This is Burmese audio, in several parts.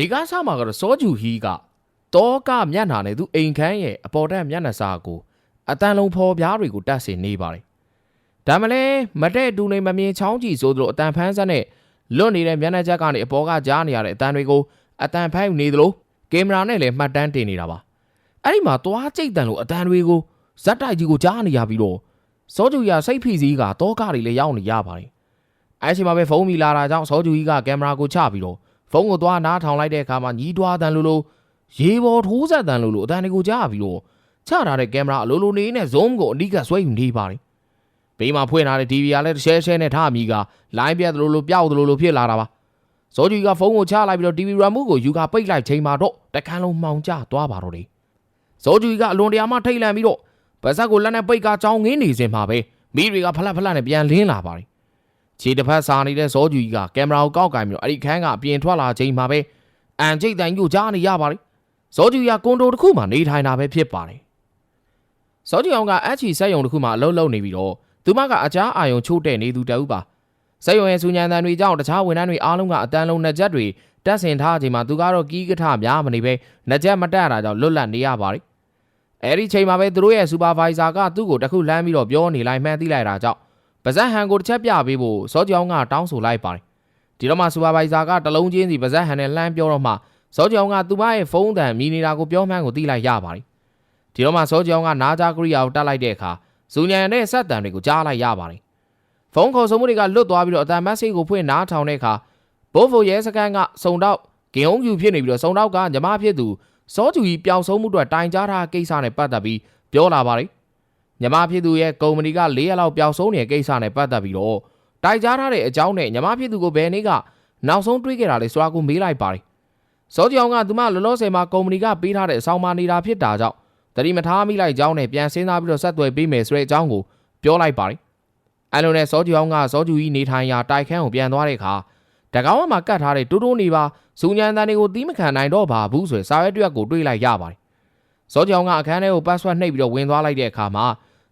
ဒီကားဆမှာကတော့စောဂျူဟီကတောကမျက်နှာနဲ့သူအိမ်ခမ်းရဲ့အပေါ်တက်မျက်နှာစာကိုအတန်လုံးဖော်ပြားတွေကိုတတ်ဆင်နေပါတယ်ဒါမလဲမတဲ့တူနေမမြင်ချောင်းကြည့်ဆိုသလိုအတန်ဖန်းဆက်နဲ့လွတ်နေတဲ့မျက်နှာချက်ကနေအပေါ်ကကြားနေရတဲ့အတန်တွေကိုအတန်ဖိုက်နေသလိုကင်မရာနဲ့လည်းမှတ်တမ်းတင်နေတာပါအဲ့ဒီမှာသွားကြိတ်တန်လို့အတန်တွေကိုဇက်တိုက်ကြီးကိုကြားနေရပြီးတော့စောဂျူရစိတ်ဖိစီးကတောကတွေလည်းရောက်နေရပါတယ်အဲ့ဒီမှာပဲဖုန်းမီလာတာကြောင့်စောဂျူကြီးကကင်မရာကိုချပြီးတော့ ဖုန်းကိုသွားနားထောင်လိုက်တဲ့အခါမှာညီးတွားတန်လို့လို့ရေပေါ်ထိုးဆက်တန်လို့လို့အတန်တွေကိုကြားပြီးတော့ချထားတဲ့ကင်မရာအလိုလိုနေနဲ့ zoom ကိုအဓိကဆွဲယူနေပါတယ်ဘေးမှာဖွင့်ထားတဲ့ TV ကလည်းတစ်ရှဲရှဲနဲ့ထားအမိကလိုင်းပြတ်သလိုလိုပျောက်သလိုလိုဖြစ်လာတာပါဇော်ကြီးကဖုန်းကိုချလိုက်ပြီးတော့ TV remote ကိုယူကပိတ်လိုက်ချိန်မှာတော့တခန်းလုံးမှောင်ကျသွားပါတော့တယ်ဇော်ကြီးကအလွန်တရာမှထိတ်လန့်ပြီးတော့ဗဇက်ကိုလက်နဲ့ပိတ်ကကြောင်းငင်းနေစဉ်မှာပဲမိတွေကဖလက်ဖလက်နဲ့ပြန်လင်းလာပါတယ် ခြေတစ်ဖက်စာနေတဲ့ဇော်ကြီးကကင်မရာကိုကောက်ကင်ပြီးတော့အဲ့ဒီခန်းကအပြင်ထွက်လာချိန်မှာပဲအန်ကျိတ်တိုင်ကိုကြားနေရပါတယ်ဇော်ကြီးကကွန်ဒိုတစ်ခုမှနေထိုင်တာပဲဖြစ်ပါတယ်ဇော်ကြီးအောင်ကအချီဆက်ယုံတစ်ခုမှအလုံးလုံးနေပြီးတော့သူမကအကြားအာယုံချိုးတဲ့နေသူတအုပ်ပါဆက်ယုံရဲ့စူညံတန်တွေကြောင့်တခြားဝန်ထမ်းတွေအားလုံးကအတန်းလုံးနှစ်ချက်တွေတက်ဆင်ထားချိန်မှာသူကတော့ကီးကထများမနေပဲနှစ်ချက်မတက်တာကြောင့်လွတ်လပ်နေရပါတယ်အဲ့ဒီချိန်မှာပဲသူတို့ရဲ့စူပါဗိုင်ဇာကသူ့ကိုတခုလှမ်းပြီးတော့ပြောနေလိုက်မှန်းသိလိုက်တာကြောင့် ပါဇက်ဟန်ကိုတစ်ချက်ပြပေးဖို့စောကြောင်ကတောင်းဆိုလိုက်ပါတယ်ဒီတော့မှစူပါဗိုင်ဇာကတလုံးချင်းစီပါဇက်ဟန်နဲ့လှမ်းပြောတော့မှစောကြောင်ကသူမရဲ့ဖုန်းတန်မြည်နေတာကိုပြောမှန်းကိုသိလိုက်ရပါတယ်ဒီတော့မှစောကြောင်ကနားကြားကရိယာကိုတက်လိုက်တဲ့အခါဇူညံနဲ့ဆက်တန်တွေကိုကြားလိုက်ရပါတယ်ဖုန်းခေါ်ဆိုမှုတွေကလွတ်သွားပြီးတော့အတန်မက်ဆေ့ကိုဖွင့်နားထောင်တဲ့အခါဘိုးဖိုရဲစကန်ကစုံတော့ဂင်အောင်ယူဖြစ်နေပြီးတော့စုံတော့ကညီမဖြစ်သူစောကျူကြီးပျောက်ဆုံးမှုအတွက်တိုင်ကြားထားကိစ္စနဲ့ပတ်သက်ပြီးပြောလာပါတယ် ညီမဖြစ်သူရဲ့ကုမ္ပဏီက၄ရက်လောက်ပျောက်ဆုံးနေတဲ့ကိစ္စနဲ့ပတ်သက်ပြီးတော့တိုင်ကြားထားတဲ့အကြောင်းနဲ့ညီမဖြစ်သူကိုဘယ်နေ့ကနောက်ဆုံးတွေးခဲ့တာလဲဆိုတာကိုမေးလိုက်ပါတယ်စောကြောင်ကသူမလောလောဆယ်မှာကုမ္ပဏီကပေးထားတဲ့အဆောင်မနေတာဖြစ်တာကြောင့်တတိမထားမိလိုက်ကြောင်းနဲ့ပြန်စဉ်းစားပြီးတော့ဆက်သွယ်ပေးမယ်ဆိုတဲ့အကြောင်းကိုပြောလိုက်ပါတယ်။အဲလိုနဲ့စောကျူအောင်ကစောကျူကြီးနေထိုင်ရာတိုက်ခန်းကိုပြန်သွားတဲ့အခါတကောင်းမှာကတ်ထားတဲ့တိုးတိုးနေပါဇူညံတန်တွေကိုတီးမခံနိုင်တော့ပါဘူးဆိုရယ်စာရွက်တစ်ရွက်ကိုတွေးလိုက်ရပါတယ်။စောကျူအောင်ကအခန်းထဲကို password နှိပ်ပြီးတော့ဝင်သွားလိုက်တဲ့အခါမှာ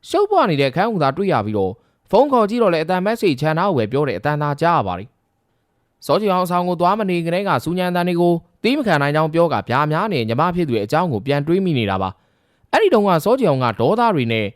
ရှုပ်ပွားနေတဲ့အခန်းကိုသာတွေ့ရပြီးတော့ဖုန်းခေါ်ကြည့်တော့လေအတန် message ချန်ထားကိုပဲပြောတယ်အတန်သာကြားရပါတယ်။စောကျူအောင်အဆောင်ကိုသွားမနေကလေးကဇူညံတန်တွေကိုတီးမခံနိုင်ကြောင်းပြောကဗျာများနေညီမဖြစ်သူရဲ့အကြောင်းကိုပြန်တွေးမိနေတာပါ။အဲ့ဒီတုန်းကစောကြည်အောင်ကဒေါသတွေနဲ့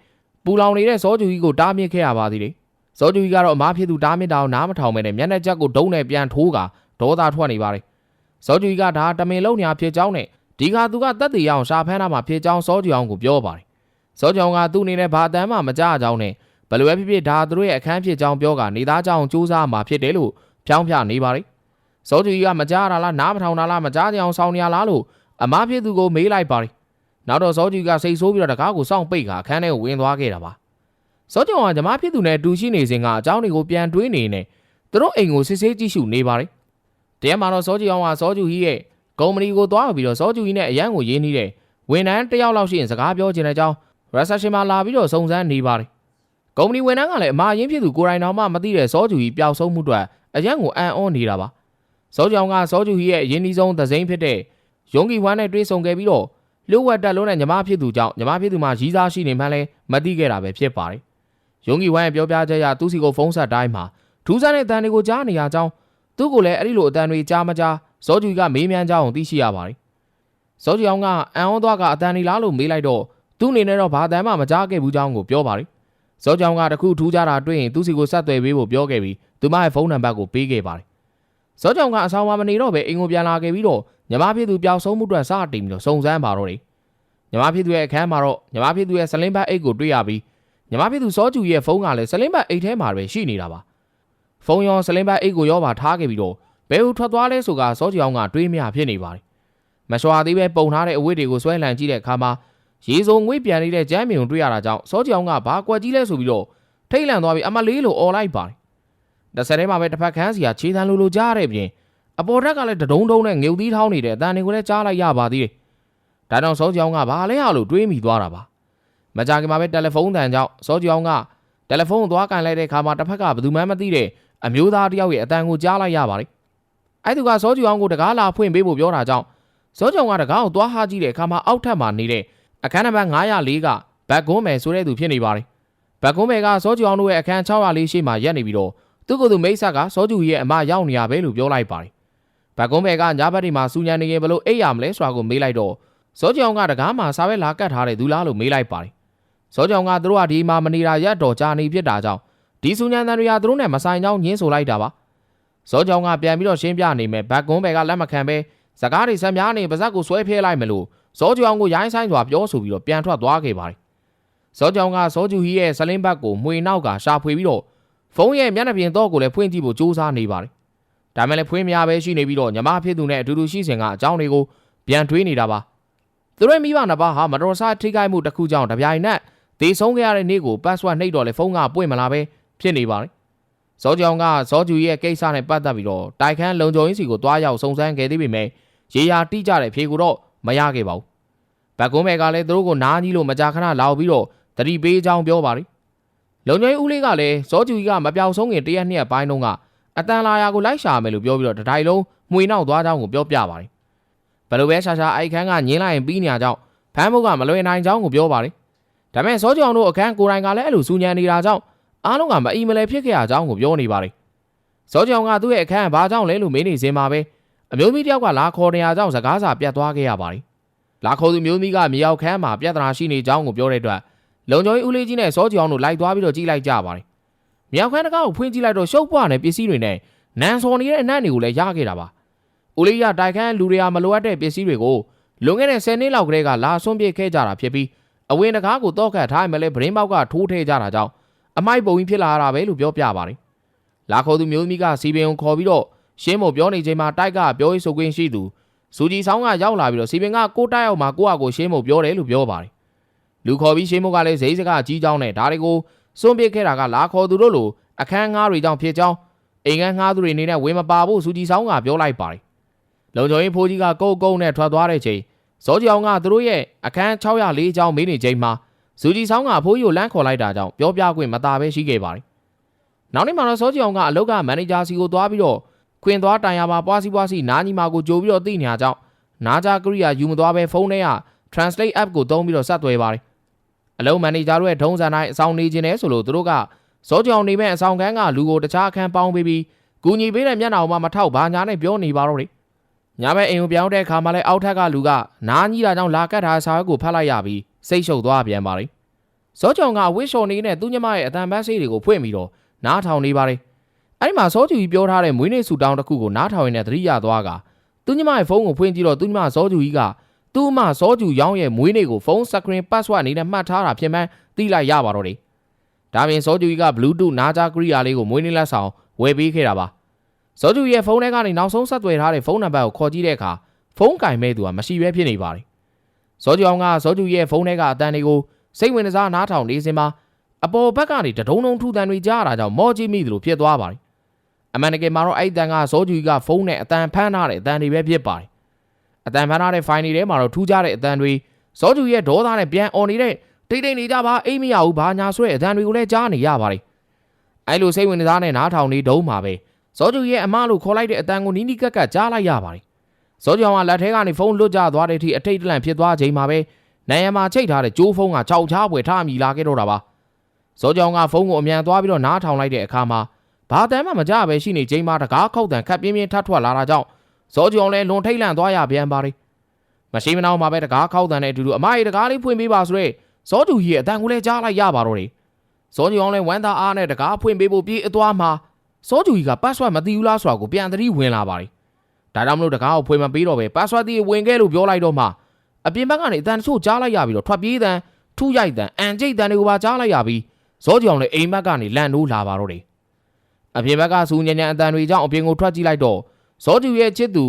ပူလောင်နေတဲ့စောကြူကြီးကိုတားမြစ်ခဲ့ရပါသေးတယ်။စောကြူကြီးကတော့အမားဖြစ်သူတားမြစ်တာကိုနားမထောင်ပဲနဲ့မျက်နှာချက်ကိုဒုံးနဲ့ပြန်ထိုးကဒေါသထွက်နေပါတယ်။စောကြူကြီးကဒါတမင်လုံးညာဖြစ်ကြောင်းနဲ့ဒီကသူကတက်တည်ရအောင်ရှာဖမ်းတာမှဖြစ်ကြောင်းစောကြူအောင်ကိုပြောပါတယ်။ စောကြူအောင်ကသူ့အနေနဲ့ဘာအတမ်းမှမကြားကြောင်းနဲ့ဘယ်လိုပဲဖြစ်ဖြစ်ဒါသူတို့ရဲ့အခန်းဖြစ်ကြောင်းပြောကနေသားကြောင်းစူးစမ်းမှာဖြစ်တယ်လို့ဖြောင်းပြနေပါတယ်။စောကြူကြီးကမကြားတာလားနားမထောင်တာလားမကြားကြအောင်ဆောင်းနေရလားလို့အမားဖြစ်သူကိုမေးလိုက်ပါတယ်နောက်တော့စောကြီးကစိတ်ဆိုးပြီးတော့တကားကိုစောင့်ပိတ်ခါအခန်းထဲကိုဝင်သွားခဲ့တာပါစောကြောင်ကဂျမဖြစ်သူနဲ့တူရှိနေစဉ်ကအเจ้าတွေကိုပြန်တွေးနေနေသူတို့အိမ်ကိုစစ်ဆေးကြည့်ရှုနေပါတယ်တရက်မှာတော့စောကြီးအောင်ကစောကျူကြီးရဲ့ကုမ္ပဏီကိုသွားပြီးတော့စောကျူကြီးနဲ့အရန်ကိုရင်းနှီးတဲ့ဝန်ထမ်းတစ်ယောက်လောက်ရှိရင်စကားပြောချင်တဲ့အကြောင်း reception မှာလာပြီးတော့စုံစမ်းနေပါတယ်ကုမ္ပဏီဝန်ထမ်းကလည်းအမရင်းဖြစ်သူကိုရိုင်းတော်မှမသိတဲ့စောကျူကြီးပျောက်ဆုံးမှုအတွက်အရန်ကိုအံ့ဩနေတာပါစောကြောင်ကစောကျူကြီးရဲ့ရင်းနှီးဆုံးသစိမ်းဖြစ်တဲ့ယုံကီဝမ်းနဲ့တွေ့ဆုံခဲ့ပြီးတော့လျှို့ဝှက်တက်လုံးနဲ့ညီမဖြစ်သူကြောင့်ညီမဖြစ်သူမှာရီးစားရှိနေမှလည်းမသိခဲ့တာပဲဖြစ်ပါတယ်။ယုံကြည်ဝမ်းရဲ့ပြောပြချက်အရသူစီကိုဖုန်းဆက်တိုင်းမှာထူးဆန်းတဲ့အတန်တွေကိုကြားနေရကြောင်းသူ့ကိုလည်းအဲ့ဒီလိုအတန်တွေကြားမကြားဇောဂျူကမေးမြန်းကြောင်းသိရှိရပါတယ်။ဇောဂျူအောင်ကအန်ဩသွားကအတန်ဒီလားလို့မေးလိုက်တော့ သူ့အနေနဲ့တော့ဘာတန်မှမကြားခဲ့ဘူးကြောင်းကိုပြောပါတယ်။ဇောဂျူအောင်ကတခုထူးခြားတာတွေ့ရင်သူ့စီကိုဆက်သွယ်ပေးဖို့ပြောခဲ့ပြီးသူမရဲ့ဖုန်းနံပါတ်ကိုပေးခဲ့ပါတယ်။ဇောဂျူအောင်ကအဆောင်မနေတော့ပဲအိမ်ကိုပြန်လာခဲ့ပြီးတော့ညီမဖြစ်သူပျောက်ဆုံးမှုအတွက်စတင်ပြီးတော့စုံစမ်းပါတော့တယ်။ညီမဖြစ်သူရဲ့အခန်းမှာတော့ညီမဖြစ်သူရဲ့ဆလင်းဘတ်အိတ်ကိုတွေ့ရပြီးညီမဖြစ်သူစောကျူရဲ့ဖုန်းကလည်းဆလင်းဘတ်အိတ်ထဲမှာပဲရှိနေတာပါဖုန်းရောဆလင်းဘတ်အိတ်ကိုရောပါထားခဲ့ပြီးတော့ဘယ်ဟိုထွက်သွားလဲဆိုကစောကျူအောင်ကတွေးမြဖြစ်နေပါတယ်မလျှော်သေးပဲပုံထားတဲ့အဝတ်တွေကိုဆွဲလန့်ကြည့်တဲ့အခါမှာ ရေစုံငွေ့ပြန်နေတဲ့ကျမ်းမြုံတွေ့ရတာကြောင့်စောကျူအောင်ကဘာကွက်ကြီးလဲဆိုပြီးတော့ထိတ်လန့်သွားပြီးအမလေးလိုអော်လိုက်ပါတယ်တစ်ဆက်တည်းမှာပဲတစ်ဖက်ခန်းစီကခြေတန်းလိုလိုကြားရတဲ့ပြင်အပေါ်ထက်ကလည်းတဒုံဒုံနဲ့ငုံသီးထောင်းနေတဲ့အတန်တွေကိုလည်းကြားလိုက်ရပါသေးတယ်ဒါကြောင့်စောကြောင်ကဘာလဲဟာလို့တွေးမိသွားတာပါမကြခင်မှာပဲတယ်လီဖုန်းတန်ကြောင့်စောကြောင်ကတယ်လီဖုန်းကိုသွားကန်လိုက်တဲ့အခါမှာတစ်ဖက်ကဘယ်သူမှမသိတဲ့အမျိုးသားတယောက်ရဲ့အတန်ကိုကြားလိုက်ရပါတယ်အဲ့သူကစောကြောင်ကိုတကားလာဖွင့်ပေးဖို့ပြောတာကြောင့်စောကြောင်ကတကားကိုသွားဟာကြည့်တဲ့အခါမှာအောက်ထပ်မှာနေတဲ့ အခန်းနံပါတ်904ကဘက်ကွန်းမယ်ဆိုတဲ့သူဖြစ်နေပါတယ်ဘက်ကွန်းမယ်ကစောကြောင်တို့ရဲ့အခန်း604ရှိမှရက်နေပြီးတော့သူ့ကိုယ်သူမိတ်ဆက်ကစောကျူရဲ့အမရောက်နေရပဲလို့ပြောလိုက်ပါတယ်ဘက်ကုန်းဘက်ကညာဘက်ဒီမှာစူညံနေရင်ဘလို့အိပ်ရမလဲဆိုတာကိုမေးလိုက်တော့စောကြောင်ကတကားမှာစာပဲလာကတ်ထားတဲ့သူလားလို့မေးလိုက်ပါတယ်စောကြောင်ကသူတို့ကဒီမှာမနေတာရက်တော်ကြာနေဖြစ်တာကြောင့်ဒီစူညံတန်တွေကသူတို့နဲ့မဆိုင်ကြောင်းညင်းဆိုလိုက်တာပါစောကြောင်ကပြန်ပြီးတော့ရှင်းပြနေမယ်ဘက်ကုန်းဘက်ကလက်မခံပဲစကားတွေဆက်များနေပါဇက်ကိုဆွဲဖျဲလိုက်မလို့ စောကြောင်ကိုရိုင်းဆိုင်စွာပြောဆိုပြီးတော့ပြန်ထွက်သွားခဲ့ပါတယ်စောကြောင်ကစောကျူဟီရဲ့ဆလင်းဘက်ကိုမှွေနောက်ကရှာဖွေပြီးတော့ဖုန်းရဲ့မျက်နှာပြင်တော့ကိုလည်းဖွင့်ကြည့်ဖို့ကြိုးစားနေပါတယ်ဒါမဲ့လည်းဖွင့်မရပဲရှိနေပြီးတော့ညီမဖြစ်သူနဲ့အတူတူရှိစဉ်ကအကြောင်းတွေကိုပြန်တွေးနေတာပါသူတို့မိဘနှစ်ပါးဟာမတော်ဆထိခိုက်မှုတစ်ခုကြောင့်တပြိုင်နက်ဒေဆုံးခဲ့ရတဲ့နေ့ကို password နှိပ်တော့လေဖုန်းကပွင့်မလာပဲဖြစ်နေပါတယ်ဇောကြောင်ကဇောကျူရဲ့ကိစ္စနဲ့ပတ်သက်ပြီးတော့တိုက်ခန်းလုံခြုံရေးစီကိုတွားရောက်စုံစမ်းခဲ့သေးပေမဲ့ရေယာတိကျတဲ့ဖြေကိုတော့ မရခဲ့ပါဘူးဘက်ကုန်းဘက်ကလည်းသူတို့ကိုနားကြီးလို့မကြာခဏလာပြီးတော့တတိပေးကြောင်းပြောပါတယ်လုံခြုံရေးဦးလေးကလည်းဇောကျူကြီးကမပြောင်ဆုံးခင်တရက်နှစ်ရက်ပိုင်းတုန်းကအတန်လာယာကိုလိုက်ရှာမယ်လို့ပြောပြီးတော့တတိုင်းလုံးမှွေနောက်သွားကြောင်းကိုပြောပြပါတယ်ဘယ်လိုပဲရှာရှာအိုက်ခန်းကညင်းလိုက်ရင်ပြီးနေကြကြောင်းဖမ်းဖို့ကမလွယ်နိုင်ကြောင်းကိုပြောပါတယ်ဒါပေမဲ့ဇောကြောင်တို့အခန်းကိုယ်တိုင်ကလည်းအဲ့လိုစူညံနေတာကြောင့်အားလုံးကမအီမလဲဖြစ်ခဲ့ရကြောင်းကိုပြောနေပါတယ်ဇောကြောင်ကသူ့ရဲ့အခန်းကဘာကြောင့်လဲလို့မေးနေစင်မှာပဲ အမျိုးသမီးတယောက်ကလာခေါ်နေရကြောင်းစကားစာပြတ်သွားခဲ့ရပါတယ်လာခေါ်သူမျိုးသမီးကမြေရောက်ခန်းမှာပြဿနာရှိနေကြောင်းကိုပြောတဲ့အတွက်လုံခြုံရေးဦးလေးကြီးနဲ့ဇောကြောင်တို့လိုက်သွားပြီးတော့ကြည့်လိုက်ကြပါတယ်မြောက်ခန်းတကားကိုဖွင့်ကြည့်လိုက်တော့ရှုပ်ပွားတဲ့ပစ္စည်းတွေနဲ့နန်စော်နေတဲ့အနံ့တွေကိုလည်းရခဲ့တာပါ။ဦးလေးရတိုက်ခန်းလူတွေကမလိုအပ်တဲ့ပစ္စည်းတွေကိုလွန်ခဲ့တဲ့10နှစ်လောက်ကတည်းကလာဆွန့်ပစ်ခဲ့ကြတာဖြစ်ပြီးအဝင်တကားကိုတော့ခတ်ထားမှလည်းဗရင်းပေါက်ကထိုးထည့်ကြတာကြောင့်အမိုက်ပုံကြီးဖြစ်လာတာပဲလို့ပြောပြပါတယ်။လာခေါ်သူမျိုးသမီးကစီပင်ကိုခေါ်ပြီးတော့ ရှင်းမို့ပြောနေချိန်မှာတိုက်ကပြောရေးဆိုခွင့်ရှိသူစူကြီးဆောင်ကရောက်လာပြီးတော့စီပင်ကကိုတိုက်အောင်မှာကိုယ့်အကိုရှင်းမို့ပြောတယ်လို့ပြောပါတယ်။လူခေါ်ပြီးရှင်းမို့ကလည်းဇိစကားကြီးကြောင်းနဲ့ဒါတွေကိုစွန့်ပစ်ခဲ့တာကလာခေါ်သူတို့လိုအခန်းငားတွေကြောင့်ဖြစ်ကြောင်းအိမ်ကန်းငှားသူတွေအနေနဲ့ဝင်မပါဖို့စူကြီးဆောင်ကပြောလိုက်ပါတယ်။လုံချုံရေးဖိုးကြီးကကုတ်ကုတ်နဲ့ထွက်သွားတဲ့ချိန်ဇောကြီးအောင်ကသူတို့ရဲ့အခန်း604ကျောင်းမေးနေချိန်မှာစူကြီးဆောင်ကအဖိုးကြီးကိုလမ်းခေါ်လိုက်တာကြောင့်ပြောပြခွင့်မသာပဲရှိခဲ့ပါတယ်။နောက်နေ့မှာတော့ဇောကြီးအောင်ကအလုပ်ကမန်နေဂျာစီကိုသွားပြီးတော့ ခွင်သွားတိုင်ရမှာပွားစီပွားစီနားညီမာကိုကြိုပြီးတော့သိနေတာကြောင့်နားကြကရိယာယူမသွားပဲဖုန်းထဲက translate app ကိုသုံးပြီးတော့ဆက်သွယ်ပါတယ်။အလုပ်မန်နေဂျာတို့ရဲ့ထုံးစံတိုင်းအဆောင်နေခြင်းနဲ့ဆိုလို့သူတို့ကဇောကြောင်နေမဲ့အဆောင်ခန်းကလူကိုတခြားအခန်းပေါင်းပေးပြီးကူညီပေးတဲ့မျက်နှာပေါ်မှာမထောက်ဘာညာနဲ့ပြောနေပါတော့တယ်ညဘက်အိမ်ကိုပြောင်းတဲ့အခါမှာလဲအောက်ထက်ကလူကနားကြီးတာကြောင့်လာကတ်ထားစာရွက်ကိုဖတ်လိုက်ရပြီးစိတ်ရှုပ်သွားပြန်ပါတယ်ဇောကြောင်ကဝစ်ရှော်နေနဲ့သူညမရဲ့အတန်ပန်းဆေးတွေကိုဖွင့်ပြီးတော့နားထောင်နေပါတယ် အဲ့ဒီမှာဇောကျူကြီးပြောထားတဲ့မွေးနေ့ဆူတောင်းတစ်ခုကိုနားထောင်ရင်းနဲ့သတိရသွားကသူညမရဲ့ဖုန်းကိုဖွင့်ကြည့်တော့သူညမဇောကျူကြီးကသူ့အမဇောကျူရောင်းရဲ့မွေးနေ့ကိုဖုန်းစကရင် password အနေနဲ့မှတ်ထားတာဖြစ်မှန်းသိလိုက်ရပါတော့တယ်ဒါပြင်စောကျူကြီးက Bluetooth နားကြားကရိယာလေးကိုမွေးနေ့လက်ဆောင်ဝယ်ပေးခဲ့တာပါစောကျူရဲ့ဖုန်းထဲကနေနောက်ဆုံးဆက်သွယ်ထားတဲ့ဖုန်းနံပါတ်ကိုခေါ်ကြည့်တဲ့အခါဖုန်းကင်မဲ့သူကမရှိဘဲဖြစ်နေပါတယ်စောကျူအောင်ကစောကျူရဲ့ဖုန်းထဲကအတန်တွေကိုစိတ်ဝင်စားနားထောင်နေစင်မှာအပေါ်ဘက်ကနေတဒုံဒုံထူတန်တွေကြားရတာကြောင့်မော်ကြည့်မိသလိုဖြစ်သွားပါတယ် အမှန်တကယ်မှာတော့အဲ့တန်ကစောကျူကဖုန်းနဲ့အတန်ဖမ်းထားတဲ့အတန်တွေပဲဖြစ်ပါတယ်အတန်ဖမ်းထားတဲ့ file တွေထဲမှာတော့ထူးခြားတဲ့အတန်တွေစောကျူရဲ့ဒေါသနဲ့ပြန်អော်နေတဲ့တိတ်တိတ်နေကြပါအိမ်မရဘူးဘာညာဆွဲအတန်တွေကိုလည်းကြားနေရပါတယ်အဲ့လိုစိတ်ဝင်စားတဲ့နားထောင်နေတုံးမှာပဲဇောကျူရဲ့အမလို့ခေါ်လိုက်တဲ့အတန်ကိုနီးနီးကက်ကက်ကြားလိုက်ရပါတယ်ဇောကျူကလက်ထဲကနေဖုန်းလွတ်ကျသွားတဲ့အထိအထိတ်တလန့်ဖြစ်သွားချိန်မှာပဲနိုင်ရမှာချိတ်ထားတဲ့ကျိုးဖုန်းကခြောက်ချားပွေထားမိလာခဲ့တော့တာပါဇောကျူကဖုန်းကိုအမြန်သွားပြီးတော့နားထောင်လိုက်တဲ့အခါမှာ ဘာတမ်းမှမကြပဲရှိနေချိန်မှာတကားခောက်တန်ခက်ပြင်းပြင်းထပ်ထွက်လာတာကြောင့်ဇောကျူလည်းလွန်ထိတ်လန့်သွားရပြန်ပါတယ်မရှိမနှောင်းမှာပဲတကားခောက်တန်နဲ့အတူတူအမကြီးတကားလေးဖွင့်ပေးပါဆိုရဲဇောကျူကြီးရဲ့အတန်ကိုလည်းကြားလိုက်ရပါတော့တယ်ဇောကျူအောင်လည်းဝမ်းသာအားနဲ့တကားဖွင့်ပေးဖို့ပြေးအသွားမှာစောကျူကြီးက password မသိဘူးလားဆိုတာကိုပြန်သတိဝင်လာပါတယ်။ဒါကြောင့်မလို့တကားကိုဖွင့်မပေးတော့ပဲ password သိဝင်ခဲ့လို့ပြောလိုက်တော့မှအပြင်ဘက်ကနေအတန်တချို့ကြားလိုက်ရပြီးတော့ထွက်ပြေးတန်ထူးရိုက်တန်အန်ကျိတ်တန်တွေကိုပါကြားလိုက်ရပြီးဇောကျူအောင်လည်းအိမ်ဘက်ကနေလန့်နိုးလာပါတော့တယ်။ အပြင်ဘက်ကစူညံညံအတန်တွေကြောင့်အပြင်ကိုထွက်ကြည့်လိုက်တော့ဇောကျူရဲ့ချစ်သူ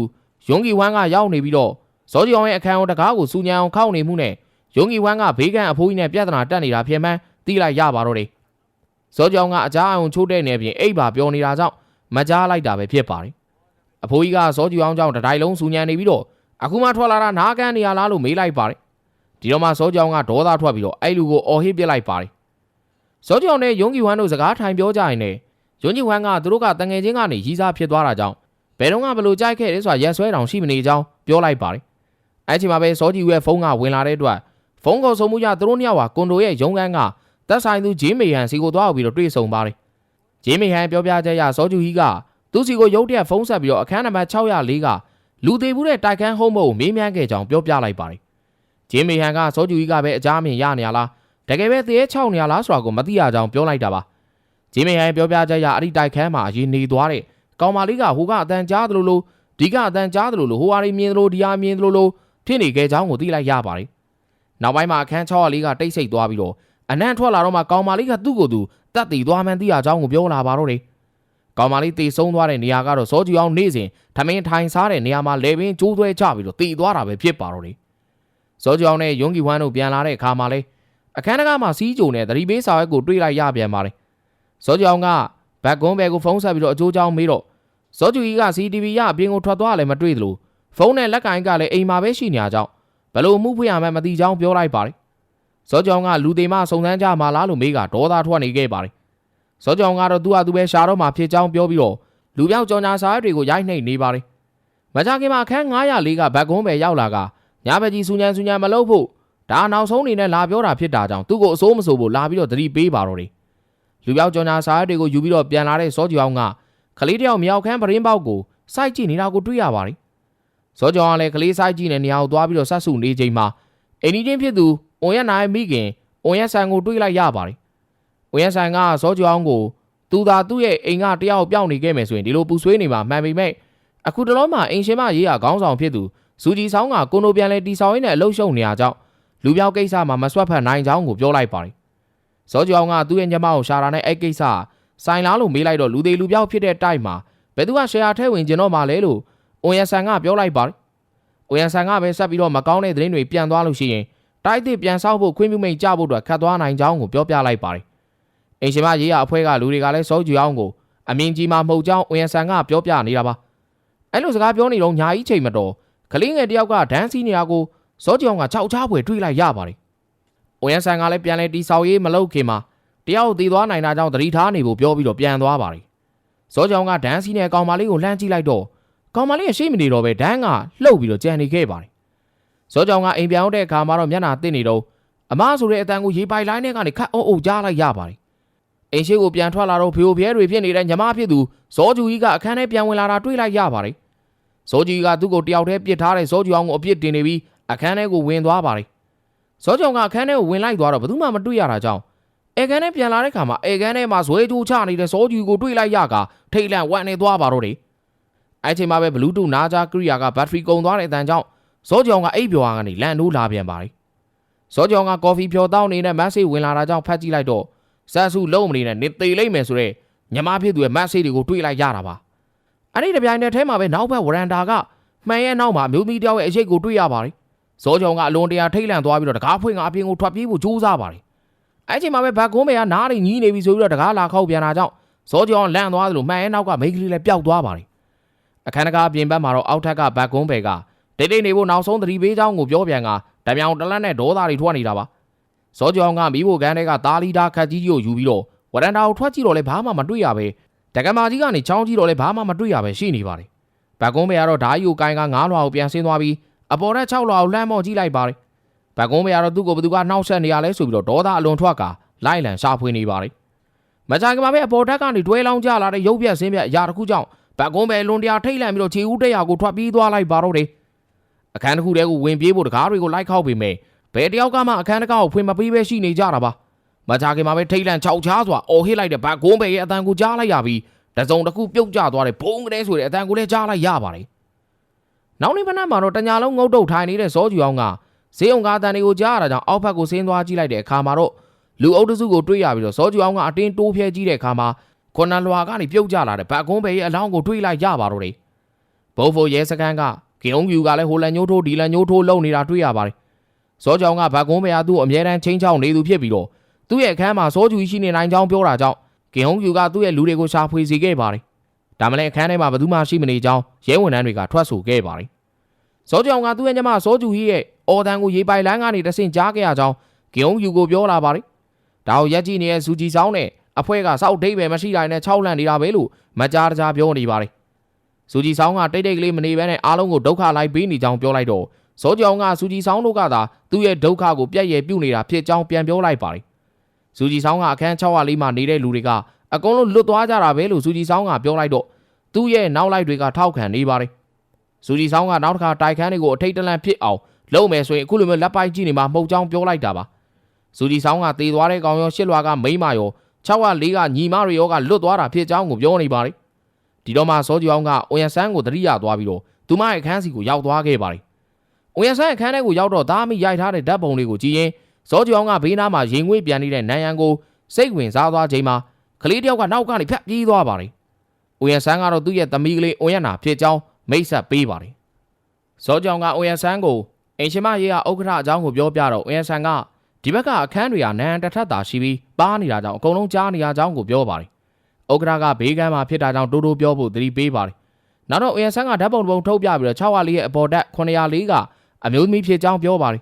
ယွန်ဂီဝမ်ကရောက်နေပြီးတော့ဇောကျူအောင်ရဲ့အခန်းကိုတကားကိုစူညံအောင်ခောက်နေမှုနဲ့ယုံကြည်ဝမ်းကဘေးကန်အဖိုးကြီးနဲ့ပြဿနာတက်နေတာဖြစ်မှန်းသိလိုက်ရပါတော့တယ်။ဇောကြောင်ကအကြားအောင်ချိုးတဲ့နေပြင်အိပ်ပါပြောနေတာကြောင့်မကြားလိုက်တာပဲဖြစ်ပါတယ်။အဖိုးကြီးကဇောကြူအောင်ကြောင့်တတိုင်းလုံးစူညံနေပြီးတော့အခုမှထွက်လာတာနားကန်းနေရလားလို့မေးလိုက်ပါတယ်။ဒီတော့မှဇောကြောင်ကဒေါသထွက်ပြီးတော့အဲ့လူကိုအော်ဟစ်ပစ်လိုက်ပါတယ်။ဇောကြောင်နဲ့ယုံကြည်ဝမ်းတို့စကားထိုင်ပြောကြရင်လည်း ယုံကြည်ဝမ်းကသူတို့ကတငယ်ချင်းကနေရီးစားဖြစ်သွားတာကြောင့်ဘယ်တော့မှဘလို့ကြိုက်ခဲ့လဲဆိုတာရက်ဆွဲတောင်ရှိမနေကြောင်းပြောလိုက်ပါတယ်။အဲ့ချိန်မှာပဲဇောကြည်ရဲ့ဖုန်းကဝင်လာတဲ့အတွက်ဖုန်းခေါ်ဆိုမှုရသူတို့နှစ်ယောက်ဟာကွန်ဒိုရဲ့ရုံးခန်းကသက်ဆိုင်သူဂျင်းမေဟန်စီကိုသွားပြီးတော့တွေ့ဆုံပါတယ်ဂျင်းမေဟန်ပြောပြချက်ရစောကျူဟီကသူစီကိုရုတ်တရက်ဖုန်းဆက်ပြီးတော့အခန်းနံပါတ်604ကလူသေးဘူးတဲ့တိုက်ခန်းဟုံးမုံကိုမေးမြန်းခဲ့ကြောင်းပြောပြလိုက်ပါတယ်ဂျင်းမေဟန်ကစောဂျူကြီးကပဲအကြမ်းမြင်ရနေရလားတကယ်ပဲသေချောက်နေရလားဆိုတာကိုမသိရကြောင်းပြောလိုက်တာပါ ဂျင်းမေဟန်ပြောပြချက်ရအဲ့ဒီတိုက်ခန်းမှာအရင်နေသွားတဲ့ကောင်မလေးကဟိုကအတန်ကြားသလိုလိုဒီကအတန်ကြားသလိုလိုဟိုဟာလေးမြင်သလိုဒီဟာမြင်သလိုလိုဖြစ်နေခဲ့ကြောင်းကိုသိလိုက်ရပါတယ်နောက်ပိုင်းမှာအခန်း604ကတိတ်ဆိတ်သွားပြီးတော့အနံ့ထွက်လာတော့မှကောင်မလေးကသူ့ကိုယ်သူတတ်တည်သွားမှန်းသိရကြောင်းကိုပြောလာပါတော့တယ်ကောင်မလေးတေဆုံးသွားတဲ့နေရာကတော့စောကြူအောင်နေစဉ်ထမင်းထိုင်စားတဲ့နေရာမှာလေပင်ကျိုးသွဲချပြီးတော့တည်သွားတာပဲဖြစ်ပါတော့တယ်စောကြူအောင်နဲ့ယွန်ကီဝမ်တို့ပြန်လာတဲ့အခါမှာလေအခန်းတကားမှာစီးကြုံနဲ့သတိပေးစာရွက်ကိုတွေးလိုက်ရပြန်ပါတယ် စောကြူအောင်ကဘက်ကွန်းဘဲကိုဖုန်းဆက်ပြီးတော့အကျိုးကြောင်းမေးတော့စောကြူကြီးက CCTV ရအပြင်ကိုထွက်သွားလည်းမတွေ့သလိုဖုန်းနဲ့လက်ကင်ကလည်းအိမ်မှာပဲရှိနေကြကြောင်းဘလို့မှုဖွင့်ရမှန်းမသိကြောင်းပြောလိုက်ပါတယ်စောကြောင်ကလူသေးမစုံစမ်းကြမှာလားလို့မေးကဒေါသထွက်နေခဲ့ပါတယ်စောကြောင်ကတော့သူ့ဟာသူပဲရှာတော့မှဖြစ်ကြောင်းပြောပြီးတော့လူပြောက်ကြောင်ညာစားတွေကိုရိုက်နှိပ်နေပါတယ်မကြခင်မှာအခန်း904ကဘက်ကွန်းပဲရောက်လာကညာဘက်ကြီးစူညံစူညံမလုပ်ဖို့ဒါနောက်ဆုံးအနေနဲ့လာပြောတာဖြစ်တာကြောင့်သူ့ကိုအစိုးမဆိုဖို့လာပြီးတော့သတိပေးပါတော့တယ် လူပြောက်ကြောင်ညာစားတွေကိုယူပြီးတော့ပြန်လာတဲ့စောကြောင်ကကလေးတယောက်မြောက်ခန်းပရင်းပေါက်ကိုစိုက်ကြည့်နေတာကိုတွေ့ရပါတယ်စောကြောင်ကလည်းကလေးစိုက်ကြည့်နေနေရာကိုသွားပြီးတော့ဆက်စုနေချိန်မှာအိမ်ကြီးချင်းဖြစ်သူအွန်ရက်နိုင်မိခင်အွန်ရက်ဆန်ကိုတွေးလိုက်ရပါတယ်။အွန်ရက်ဆန်ကစောကြောင်ကိုသူသာသူ့ရဲ့အိမ်ကတယောက်ပြောင်းနေခဲ့မယ်ဆိုရင်ဒီလိုပူဆွေးနေမှာမှန်ပေမဲ့အခုတလုံးမှာအိမ်ရှင်မရေးရခေါင်းဆောင်ဖြစ်သူစူဂျီဆောင်ကကိုနိုပြန်လဲတီဆောင်ရင်းနဲ့အလုရှုံနေရကြောင်းလူပြောက်ကိစ္စမှာမဆွတ်ဖက်နိုင်ကြောင်းကိုပြောလိုက်ပါတယ်။ စောကြောင်ကသူ့ရဲ့ညမကိုရှာတာနဲ့အဲ့ကိစ္စဆိုင်လားလို့မေးလိုက်တော့လူသေးလူပြောက်ဖြစ်တဲ့တိုက်မှာဘယ်သူကရှယ်ယာထဲဝင်ကျင်တော့မှလဲလို့အွန်ရက်ဆန်ကပြောလိုက်ပါတယ်။အွန်ရက်ဆန်ကပဲဆက်ပြီးတော့မကောင်းတဲ့သတင်းတွေပြန်သွားလို့ရှိရင်တိုက်သစ်ပြန်ဆောက်ဖို့ခွင့်ပြုမိတ်ကြဖို့အတွက်ခတ်သွားနိုင်ကြောင်းကိုပြောပြလိုက်ပါတယ်။အင်ရှင်မရေးရအဖွဲ့ကလူတွေကလည်းစောကြူအောင်ကိုအမြင့်ကြီးမှမဟုတ်ကြောင်းအွန်ဆန်ကပြောပြနေတာပါ။အဲ့လိုစကားပြောနေတော့ညာကြီးချိန်မတော်ကလေးငယ်တယောက်ကဒန်းစီနေရကိုစောကြူအောင်ကခြောက်ချားဖွယ်တွေးလိုက်ရပါတယ်။ အွန်ဆန်ကလည်းပြန်လဲတီဆောက်ရေးမလုပ်ခင်မှာတယောက်သေးသွားနိုင်တာကြောင့်သတိထားနေဖို့ပြောပြီးတော့ပြန်သွားပါတယ်။စောကြူအောင်ကဒန်းစီနဲ့ကောင်မလေးကိုလှမ်းကြည့်လိုက်တော့ကောင်မလေးရဲ့ရှိမနေတော့ပဲဒန်းကလှုပ်ပြီးတော့ကြံနေခဲ့ပါတယ်ဇောကြောင်ကအိမ်ပြောင်းတဲ့အခါမှာတော့မျက်နှာတစ်နေတော့အမဆိုတဲ့အတန်ကိုရေပိုက်လိုင်းနဲ့ကနေခတ်အုပ်အုပ်ကြားလိုက်ရပါတယ်အိမ်ရှိကိုပြန်ထွက်လာတော့ဖေိုဖျဲတွေဖြစ်နေတဲ့ညီမဖြစ်သူဇောဂျူကြီးကအခန်းထဲပြန်ဝင်လာတာတွေ့လိုက်ရပါတယ်ဇောဂျူကြီးကသူ့ကိုတယောက်တည်းပစ်ထားတဲ့ဇောဂျူအောင်ကိုအပြစ်တင်နေပြီးအခန်းထဲကိုဝင်သွားပါတယ် ဇောကြောင်ကအခန်းထဲကိုဝင်လိုက်သွားတော့ဘယ်သူမှမတွေ့ရတာကြောင့်အဲကန်ထဲပြန်လာတဲ့ခါမှာအဲကန်ထဲမှာဇွဲကြိုးချနေတဲ့ဇောဂျူကိုတွေ့လိုက်ရကထိတ်လန့်ဝမ်းနေသွားပါတော့တယ်အဲ့ချိန်မှာပဲဘလူးတူနာဂျာကရီယာကဘက်ထရီကုန်သွားတဲ့အတန်ကြောင့်ဇောကြောင်ကအိပ်ပျော်အားကနေလန်နိုးလာပြန်ပါတယ်ဇောကြောင်ကကော်ဖီဖြော်တောင်းနေတဲ့မက်ဆေ့ဝင်လာတာကြောင့်ဖတ်ကြည့်လိုက်တော့ဇက်စုလုံးမနေနဲ့နေသေးလိမ့်မယ်ဆိုတော့ညမဖြစ်သူရဲ့မက်ဆေ့တွေကိုတွေးလိုက်ရတာပါအဲ့ဒီတပြိုင်နက်တည်းမှာပဲနောက်ဘက်ဝရန်တာကမှန်ရဲ့နောက်မှာမျိုးသမီးတယောက်ရဲ့အရေးကိုတွေးရပါတယ် ဇောကြောင်ကအလွန်တရာထိတ်လန့်သွားပြီးတော့တကားဖွင့်ကအပြင်ကိုထွက်ပြေးဖို့ကြိုးစားပါတယ်အဲ့ချိန်မှာပဲဘက်ကုန်းမေကနားရီညီးနေပြီဆိုပြီးတော့တကားလာခောက်ပြန်တာကြောင့်ဇောကြောင်လန့်သွားသလိုမှန်ရဲ့နောက်ကမိန်းကလေးလည်းပျောက်သွားပါတယ်အခန်းတကားပြင်ပမှာတော့အောက်ထက်ကဘက်ကုန်းဘေကတိတ်တိတ်နေဖို့နောက်ဆုံးသတိပေးကြောင်းကိုပြောပြန်ကတပြောင်တလန့်နဲ့ဒေါသတွေထွက်နေတာပါစောကြောင်ကမိဖို့ကန်းတဲ့ကသားလီတာခတ်ကြီးကြီးကိုယူပြီးတော့ဝရန်တာကိုထွက်ကြည့်တော့လဲဘာမှမတွေ့ရပဲတက္ကမာကြီးကနေချောင်းကြည့်တော့လဲဘာမှမတွေ့ရပဲရှိနေပါတယ်ဘက်ကုန်းမေကတော့ဓာယူကိုင်းကငားလွာကိုပြန်ဆင်းသွားပြီး အပေါ်ထက်6လွာကိုလှမ်းမော့ကြည့်လိုက်ပါတယ်ဘက်ကုန်းမေကတော့သူ့ကိုဘသူကနှောက်ဆက်နေရလဲဆိုပြီးတော့ဒေါသအလွန်ထွက်ကလိုက်လံရှာဖွေနေပါတယ်မကြိုင်ကမှာပဲအပေါ်ထက်ကနေတွဲလောင်းကြလာတဲ့ရုပ်ပြက်ဆင်းပြက်အရာတစ်ခုကြောင့်ဘက်ကုန်းမေလွန်တရာထိတ်လန့်ပြီးတော့ခြေဦးတက်ရာကိုထွက်ပြီးသွားလိုက်ပါတော့တယ်အခန်းတစ်ခုတည်းကိုဝင်ပြေးဖို့တကားတွေကိုလိုက်ခောက်ပေမဲ့ဘယ်တယောက်ကမှအခန်းတစ်ကားကိုဖွင့်မပေးပဲရှိနေကြတာပါမကြခင်မှာပဲထိတ်လန့်ခြောက်ချားစွာအော်ဟစ်လိုက်တဲ့ဘတ်ကုန်းပဲရဲ့အတန်ကိုကြားလိုက်ရပြီးတစုံတစ်ခုပြုတ်ကျသွားတဲ့ဘုံကလေးဆိုတဲ့အတန်ကိုလည်းကြားလိုက်ရပါတယ် နောက်နေ့မနက်မှာတော့တညာလုံးငုတ်တုတ်ထိုင်နေတဲ့စောကျူအောင်ကဈေးုံကားတန်တွေကိုကြားရတာကြောင့်အောက်ဘက်ကိုဆင်းသွားကြည့်လိုက်တဲ့အခါမှာတော့လူအုပ်တစုကိုတွေ့ရပြီးတော့စောကျူအောင်ကအတင်းတိုးဖျဲကြည့်တဲ့အခါမှာခွန်နလွာကနေပြုတ်ကျလာတဲ့ဘတ်ကုန်းပဲရဲ့အလောင်းကိုတွေ့လိုက်ရပါတော့တယ်ဘုံဖိုရဲစကန်ကကင်ုံယူကလည်းဟိုလန်ညိုးထိုးဒီလန်ညိုးထိုးလုံနေတာတွေ့ရပါတယ်။စောကြောင်ကဘတ်ကုန်းမယာသူ့အမြဲတမ်းချင်းချောင်းနေသူဖြစ်ပြီးတော့သူ့ရဲ့အခန်းမှာစောကျူရှိနေနိုင်ကြောင်းပြောတာကြောင့်ကင်ုံယူကသူ့ရဲ့လူတွေကိုရှာဖွေစီခဲ့ပါတယ်။ ဒါမှလည်းအခန်းထဲမှာဘယ်သူမှရှိမနေကြောင်းရဲဝန်ထမ်းတွေကထွက်ဆိုခဲ့ပါတယ်။စောကြောင်ကသူ့ရဲ့ညမစောကျူကြီးရဲ့အော်တန်ကိုရေပိုင်လန်းကနေတဆင့်ကြားခဲ့ရကြောင်းကင်ုံယူကိုပြောလာပါတယ်။ဒါကိုရက်ကြည့်နေတဲ့ဇူဂျီဆောင်နဲ့အဖွဲ့ကစောက်ဒိတ်ပဲမရှိတိုင်းနဲ့၆လန့်နေတာပဲလို့မကြားတကြားပြောနေပါတယ်။စူဂျီဆောင်ကတိတ်တိတ်ကလေးမနေဘဲနဲ့အားလုံးကိုဒုက္ခလိုက်ပေးနေကြောင်းပြောလိုက်တော့ဇောကြောင်ကစူဂျီဆောင်တို့ကသာသူ့ရဲ့ဒုက္ခကိုပြက်ရယ်ပြုတ်နေတာဖြစ်ကြောင်းပြန်ပြောလိုက်ပါတယ်စူဂျီဆောင်ကအခန်း604မှာနေတဲ့လူတွေကအကုန်လုံးလွတ်သွားကြတာပဲလို့စူဂျီဆောင်ကပြောလိုက်တော့ သူ့ရဲ့နောက်လိုက်တွေကထောက်ခံနေပါတယ်စူဂျီဆောင်ကနောက်တစ်ခါတိုက်ခန်းတွေကိုအထိတ်တလန့်ဖြစ်အောင်လုပ်မယ်ဆိုရင်အခုလိုမျိုးလက်ပိုက်ကြည့်နေမှာမှုတ်ချောင်းပြောလိုက်တာပါစူဂျီဆောင်ကတေသွားတဲ့ကောင်ရောရှစ်လွာကမိန်းမရော6က4ကညီမတွေရောကလွတ်သွားတာဖြစ်ကြောင်းကိုပြောနေပါတယ်ဒီတော့မှစောဂျီအောင်ကအိုယန်ဆန်းကိုတတိယသွားပြီးတော့သူမရဲ့အခန်းစီကိုရောက်သွားခဲ့ပါတယ်အိုယန်ဆန်းအခန်းထဲကိုရောက်တော့သားမိရိုက်ထားတဲ့ဓာတ်ပုံလေးကိုကြည့်ရင်စောဂျီအောင်ကဘေးနားမှာရင်ငွေ့ပြန်နေတဲ့နန်ရန်ကိုစိတ်ဝင်စားသွားချိန်မှာကလေးတယောက်ကနောက်ကနေဖြတ်ပြေးသွားပါတယ် အိုယန်ဆန်းကတော့သူ့ရဲ့သမီးကလေးအိုယန်နာဖြစ်ကြောင်းမိတ်ဆက်ပေးပါတယ်စောဂျီအောင်ကအိုယန်ဆန်းကိုအင်ရှင်မရေးကဥက္ကဋ္ဌအကြောင်းကိုပြောပြတော့အိုယန်ဆန်းကဒီဘက်ကအခန်းတွေကနန်တထက်သာရှိပြီးပါးနေတာကြောင့်အကုန်လုံးကြားနေရကြောင်းကိုပြောပါတယ်ဥက္ကဋ္ဌကဘေးကမ်းမှာဖြစ်တာကြောင့်တိုးတိုးပြောဖို့သတိပေးပါတယ်နောက်တော့အိုယန်ဆန်းကဓာတ်ပုံတစ်ပုံထုတ်ပြပြီးတော့604ရဲ့အပေါ်ဓာတ်904ကအမျိုးသမီးဖြစ်ကြောင်းပြောပါတယ်